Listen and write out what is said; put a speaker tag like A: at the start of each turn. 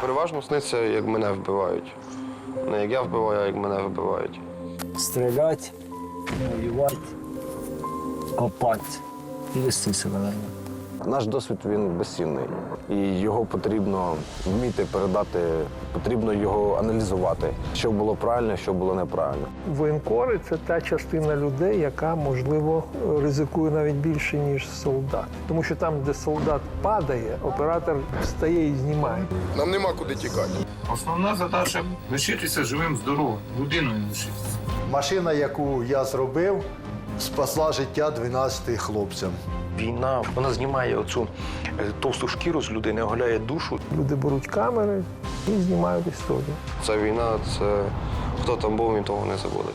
A: переважно сниться, як мене вбивають. Не як я вбиваю, а як мене вбивають.
B: Стріляти, воювати, копати і вести себе нормально.
C: Наш досвід він безцінний, і його потрібно вміти передати, потрібно його аналізувати, що було правильно, що було неправильно.
D: Воєнкори це та частина людей, яка можливо ризикує навіть більше ніж солдат. Тому що там, де солдат падає, оператор встає і знімає.
A: Нам нема куди тікати.
E: Основна задача лишитися живим, здоровим, людиною лишитися.
F: Машина, яку я зробив, спасла життя 12 хлопцям.
G: Війна вона знімає оцю е, товсту шкіру з людини, оголяє душу.
D: Люди беруть камери і знімають історію.
A: Ця війна, це хто там був, він того не забуде.